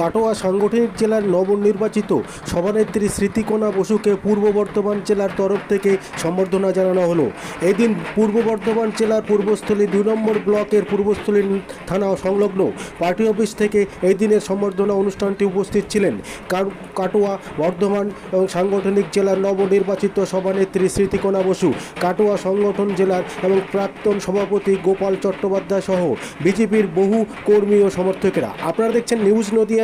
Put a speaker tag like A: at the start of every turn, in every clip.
A: কাটোয়া সাংগঠনিক জেলার নবনির্বাচিত সভানেত্রী স্মৃতিকোনা বসুকে পূর্ব বর্ধমান জেলার তরফ থেকে সম্বর্ধনা জানানো হলো। এদিন পূর্ব বর্ধমান জেলার পূর্বস্থলী দুই নম্বর ব্লকের পূর্বস্থলী থানা সংলগ্ন পার্টি অফিস থেকে এই দিনের সম্বর্ধনা অনুষ্ঠানটি উপস্থিত ছিলেন কাটোয়া বর্ধমান এবং সাংগঠনিক জেলার নবনির্বাচিত সভানেত্রী স্মৃতিকণা বসু, কাটোয়া সংগঠন জেলার এবং প্রাক্তন সভাপতি গোপাল চট্টোপাধ্যায় সহ বিজেপির বহু কর্মী ও সমর্থকেরা। আপনারা দেখছেন নিউজ নদিয়া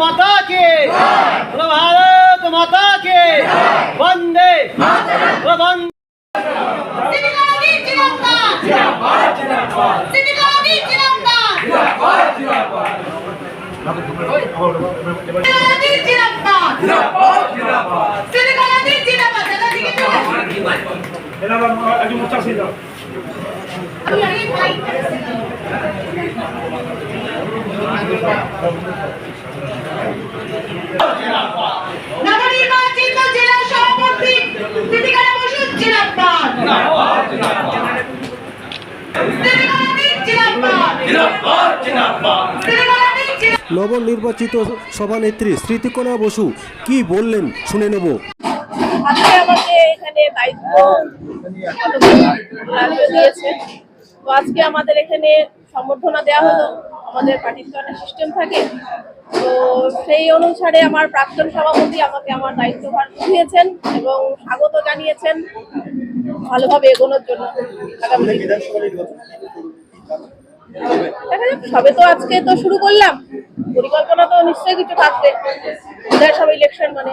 B: মাতা কে বলো ভারত মাতা কে বন্দে। বলো বন্দে। মুচাশি যাও। Thank you. নবনির্বাচিত
A: সভানেত্রী স্মৃতিকণা বসু কি বললেন শুনে নেব।
C: আজকে আমাকে এখানে দায়িত্ব দিয়েছে। তো আজকে আমাদের এখানে সম্বর্ধনা দেওয়া হলো। আমাদের পার্টির সিস্টেম থাকে। তো সেই অনুসারে আমার প্রাক্তন সভাপতি আমাকে আমার দায়িত্বভার বুঝিয়েছেন এবং স্বাগত জানিয়েছেন। ভালোভাবে এগোনোর জন্য। সবে তো আজকে তো শুরু করলাম। পরিকল্পনা তো নিশ্চয়ই কিছু থাকবে। সবাই ইলেকশন মানে?